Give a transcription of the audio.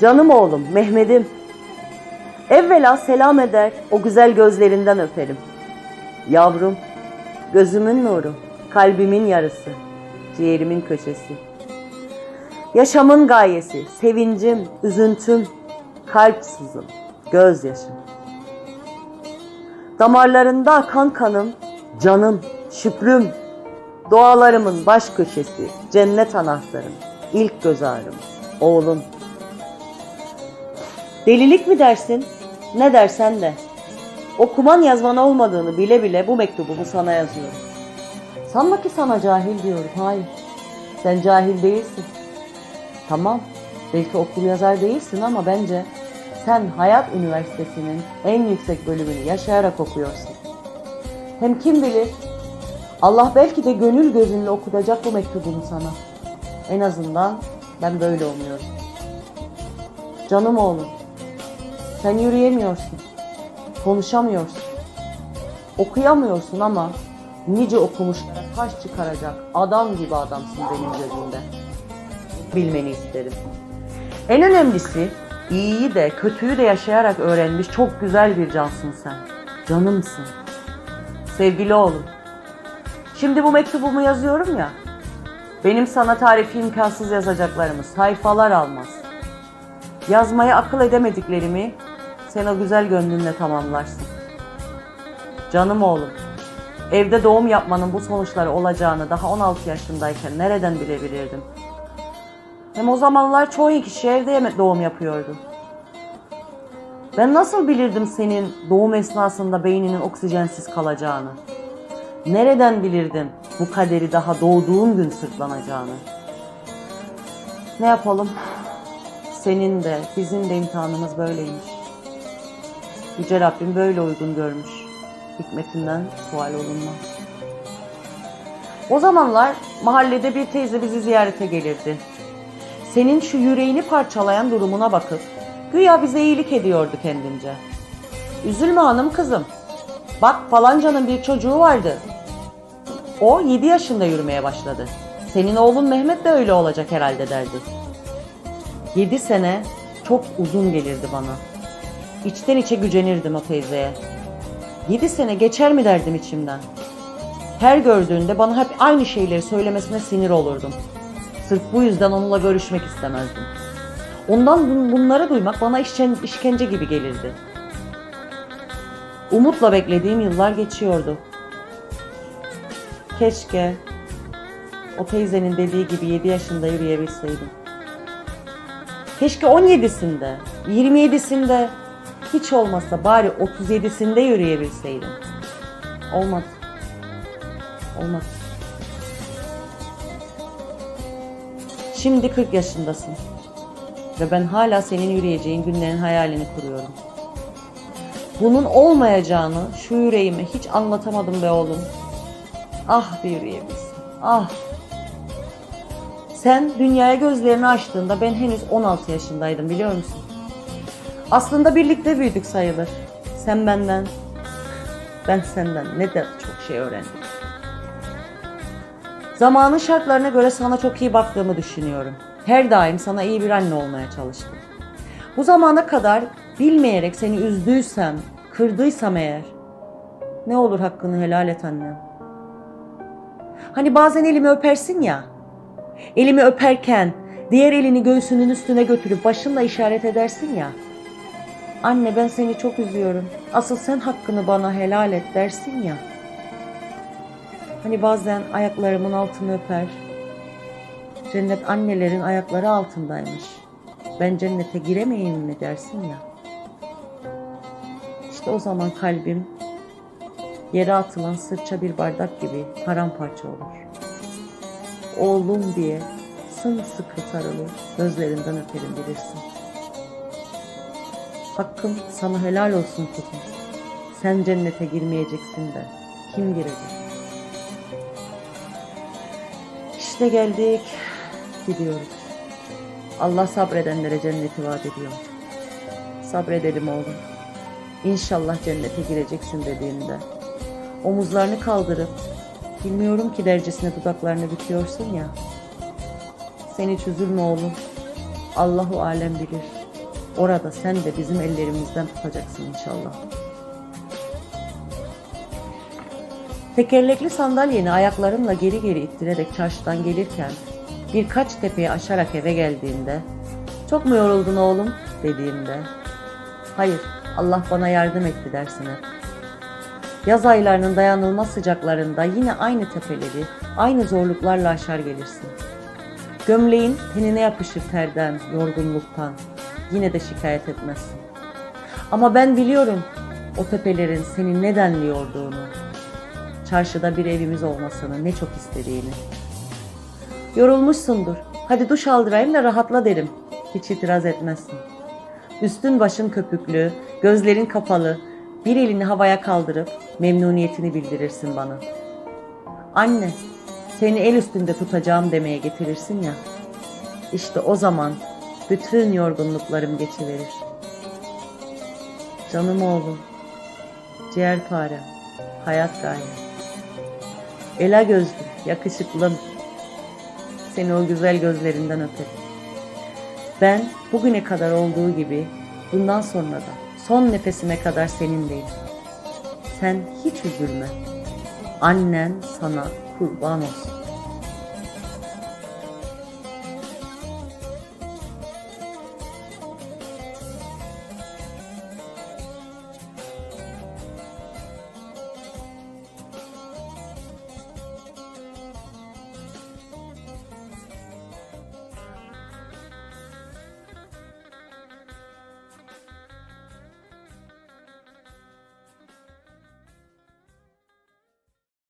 Canım oğlum, Mehmet'im. Evvela selam eder, o güzel gözlerinden öperim. Yavrum, gözümün nuru, kalbimin yarısı, ciğerimin köşesi. Yaşamın gayesi, sevincim, üzüntüm, kalp sızım, gözyaşım. Damarlarında akan kanım, canım, şükrüm, dualarımın baş köşesi, cennet anahtarım, ilk göz ağrım, oğlum. Delilik mi dersin? Ne dersen de. Okuman yazman olmadığını bile bile bu mektubumu sana yazıyorum. Sanma ki sana cahil diyorum. Hayır. Sen cahil değilsin. Tamam. Belki okul yazar değilsin ama bence sen Hayat Üniversitesi'nin en yüksek bölümünü yaşayarak okuyorsun. Hem kim bilir Allah belki de gönül gözünle okutacak bu mektubunu sana. En azından ben böyle umuyorum. Canım oğlum, sen yürüyemiyorsun, konuşamıyorsun, okuyamıyorsun ama nice okumuşlara taş çıkaracak adam gibi adamsın benim gözümde. Bilmeni isterim. En önemlisi iyiyi de kötüyü de yaşayarak öğrenmiş çok güzel bir cansın sen. Canımsın. Sevgili oğlum, Şimdi bu mektubumu yazıyorum ya. Benim sana tarifi imkansız yazacaklarımı sayfalar almaz. Yazmaya akıl edemediklerimi sen o güzel gönlünle tamamlarsın. Canım oğlum, evde doğum yapmanın bu sonuçları olacağını daha 16 yaşındayken nereden bilebilirdim? Hem o zamanlar çoğu kişi evde doğum yapıyordu. Ben nasıl bilirdim senin doğum esnasında beyninin oksijensiz kalacağını? Nereden bilirdin bu kaderi daha doğduğun gün sırtlanacağını? Ne yapalım? Senin de bizim de imtihanımız böyleymiş. Yüce Rabbim böyle uygun görmüş. Hikmetinden sual olunmaz. O zamanlar mahallede bir teyze bizi ziyarete gelirdi. Senin şu yüreğini parçalayan durumuna bakıp güya bize iyilik ediyordu kendince. Üzülme hanım kızım. Bak falancanın bir çocuğu vardı. O 7 yaşında yürümeye başladı. Senin oğlun Mehmet de öyle olacak herhalde derdi. 7 sene çok uzun gelirdi bana. İçten içe gücenirdim o teyzeye. 7 sene geçer mi derdim içimden. Her gördüğünde bana hep aynı şeyleri söylemesine sinir olurdum. Sırf bu yüzden onunla görüşmek istemezdim. Ondan bun- bunları duymak bana işken- işkence gibi gelirdi. Umutla beklediğim yıllar geçiyordu. Keşke o teyzenin dediği gibi 7 yaşında yürüyebilseydim. Keşke 17'sinde, 27'sinde, hiç olmazsa bari 37'sinde yürüyebilseydim. Olmadı. Olmadı. Şimdi 40 yaşındasın. Ve ben hala senin yürüyeceğin günlerin hayalini kuruyorum. Bunun olmayacağını şu yüreğime hiç anlatamadım be oğlum. Ah bir yürüyebilsin. Ah. Sen dünyaya gözlerini açtığında ben henüz 16 yaşındaydım biliyor musun? Aslında birlikte büyüdük sayılır. Sen benden, ben senden ne de çok şey öğrendim. Zamanın şartlarına göre sana çok iyi baktığımı düşünüyorum. Her daim sana iyi bir anne olmaya çalıştım. Bu zamana kadar bilmeyerek seni üzdüysem, kırdıysam eğer ne olur hakkını helal et annem. Hani bazen elimi öpersin ya. Elimi öperken diğer elini göğsünün üstüne götürüp başınla işaret edersin ya. Anne ben seni çok üzüyorum. Asıl sen hakkını bana helal et dersin ya. Hani bazen ayaklarımın altını öper. Cennet annelerin ayakları altındaymış. Ben cennete giremeyeyim mi dersin ya. İşte o zaman kalbim yere atılan sırça bir bardak gibi paramparça olur. Oğlum diye sımsıkı sarılır, gözlerinden öperim bilirsin. Hakkım sana helal olsun kuzum. Sen cennete girmeyeceksin de kim girecek? İşte geldik, gidiyoruz. Allah sabredenlere cenneti vaat ediyor. Sabredelim oğlum. İnşallah cennete gireceksin dediğinde omuzlarını kaldırıp bilmiyorum ki dercesine dudaklarını büküyorsun ya. Sen hiç üzülme oğlum. Allahu alem bilir. Orada sen de bizim ellerimizden tutacaksın inşallah. Tekerlekli sandalyeni ayaklarımla geri geri ittirerek çarşıdan gelirken birkaç tepeyi aşarak eve geldiğinde çok mu yoruldun oğlum dediğimde hayır Allah bana yardım etti dersin hep. Yaz aylarının dayanılmaz sıcaklarında yine aynı tepeleri, aynı zorluklarla aşar gelirsin. Gömleğin tenine yapışır terden, yorgunluktan. Yine de şikayet etmezsin. Ama ben biliyorum o tepelerin seni nedenli yorduğunu. Çarşıda bir evimiz olmasını ne çok istediğini. Yorulmuşsundur. Hadi duş aldırayım da rahatla derim. Hiç itiraz etmezsin. Üstün başın köpüklü, gözlerin kapalı, bir elini havaya kaldırıp memnuniyetini bildirirsin bana. Anne, seni el üstünde tutacağım demeye getirirsin ya. İşte o zaman bütün yorgunluklarım geçiverir. Canım oğlum, ciğerparem, hayat gaye. Ela gözlü, yakışıklım. Seni o güzel gözlerinden öperim. Ben bugüne kadar olduğu gibi bundan sonra da son nefesime kadar seninleyim. Sen hiç üzülme. Annen sana kurban olsun.